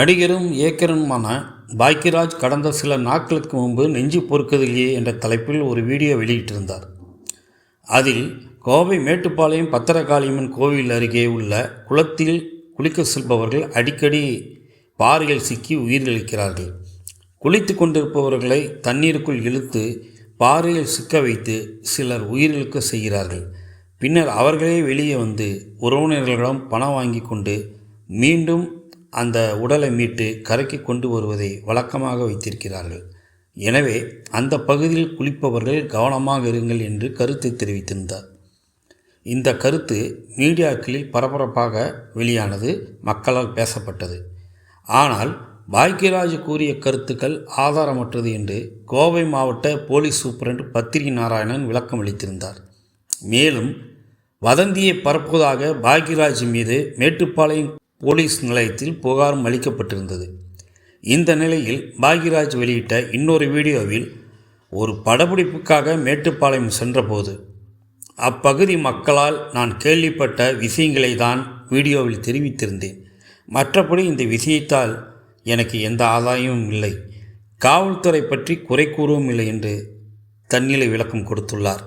நடிகரும் இயக்கருமான பாக்கியராஜ் கடந்த சில நாட்களுக்கு முன்பு நெஞ்சு பொறுக்குதில்லையே என்ற தலைப்பில் ஒரு வீடியோ வெளியிட்டிருந்தார். அதில் கோவை மேட்டுப்பாளையம் பத்திரகாளியம்மன் கோவில் அருகே உள்ள குளத்தில் குளிக்க செல்பவர்கள் அடிக்கடி பாறையில் சிக்கி உயிரிழக்கிறார்கள். குளித்து கொண்டிருப்பவர்களை தண்ணீருக்குள் இழுத்து பாறையில் சிக்க வைத்து சிலர் உயிரிழக்க செய்கிறார்கள். பின்னர் அவர்களே வெளியே வந்து உறவினர்களிடம் பணம் வாங்கி கொண்டு மீண்டும் அந்த உடலை மீட்டு கரைக்கு கொண்டு வருவதை வழக்கமாக வைத்திருக்கிறார்கள். எனவே அந்த பகுதியில் குளிப்பவர்கள் கவனமாக இருங்கள் என்று கருத்தை தெரிவித்திருந்தார். இந்த கருத்து மீடியாக்களில் பரபரப்பாக வெளியானது மக்களால் பேசப்பட்டது. ஆனால் பாக்கியராஜ் கூறிய கருத்துக்கள் ஆதாரமற்றது என்று கோவை மாவட்ட போலீஸ் சூப்பரண்ட் பத்திரி நாராயணன் விளக்கம் அளித்திருந்தார். மேலும் வதந்தியை பரப்புவதாக பாக்யராஜ் மீது மேட்டுப்பாளையம் போலீஸ் நிலையத்தில் புகாரும் அளிக்கப்பட்டிருந்தது. இந்த நிலையில் பாக்யராஜ் வெளியிட்ட இன்னொரு வீடியோவில் ஒரு படப்பிடிப்புக்காக மேட்டுப்பாளையம் சென்றபோது அப்பகுதி மக்களால் நான் கேள்விப்பட்ட விஷயங்களை தான் வீடியோவில் தெரிவித்திருந்தேன். மற்றபடி இந்த விஷயத்தால் எனக்கு எந்த ஆதாயமும் இல்லை. காவல்துறை பற்றி குறை கூறவும் இல்லை என்று தன்னிலை விளக்கம் கொடுத்துள்ளார்.